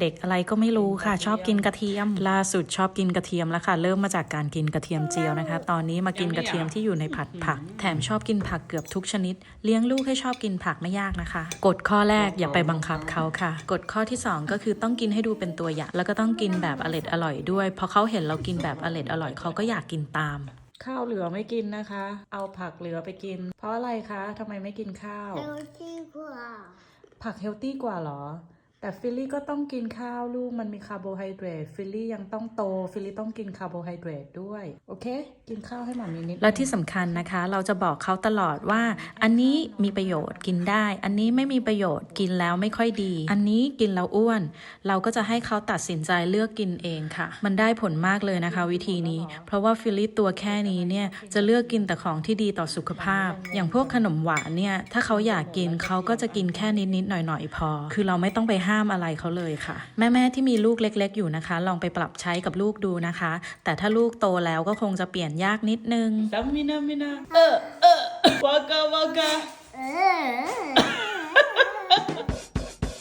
เด็กอะไรก็ไม่รู้ค่ะ ชอบกินกระเทียม ล่าสุดชอบกินกระเทียมแล้วค่ะ เริ่มมาจากการกินกระเทียมเจียวนะคะ ตอนนี้มากินกระเทียมที่อยู่ในผัดผัก แถมชอบกินผักเกือบทุกชนิด เลี้ยงลูกให้ชอบกินผักไม่ยากนะคะ กฎข้อแรกอย่าไปบังคับเขาค่ะ กฎข้อที่สองก็คือต้องกินให้ดูเป็นตัวอย่าง แล้วก็ต้องกินแบบอร่อยอร่อยด้วยพอเขาเห็นเรากินแบบอร่อยอร่อยเขาก็อยากกินตามข้าวเหลือไม่กินนะคะ เอาผักเหลือไปกิน เพราะอะไรคะทำไมไม่กินข้าวเร็วที่กว่า ผักเฮลตี้กว่าเหรอ แต่ฟิลลี่ก็ต้องกินข้าวลูกมันมีคาร์โบไฮเดรตฟิลลี่ยังต้องโตฟิลลี่ต้องกินคาร์โบไฮเดรตด้วย โอเค กินข้าวให้หมามีนิดแล้วที่สำคัญนะคะ เราจะบอกเขาตลอดว่า อันนี้มีประโยชน์กินได้ อันนี้ไม่มีประโยชน์กินแล้วไม่ค่อยดี อันนี้กินแล้วอ้วน เราก็จะให้เขาตัดสินใจเลือกกินเองค่ะ มันได้ผลมากเลยนะคะ วิธีนี้ เพราะว่าฟิลลี่ตัวแค่นี้เนี่ยจะเลือกกินแต่ของที่ดีต่อสุขภาพ อย่างพวกขนมหวานเนี่ยถ้าเขาอยากกินเขาก็จะกินแค่นิดๆหน่อยๆพอ คือเราไม่ต้องไปห้ามอะไรเขาเลยค่ะ แม่ๆที่มีลูกเล็ก ๆ อยู่นะคะ ลองไปปรับใช้กับลูกดูนะคะ แต่ถ้าลูกโตแล้วก็คงจะเปลี่ยนยากนิดนึง Samina mina. Uh, uh. Waka waka. เออ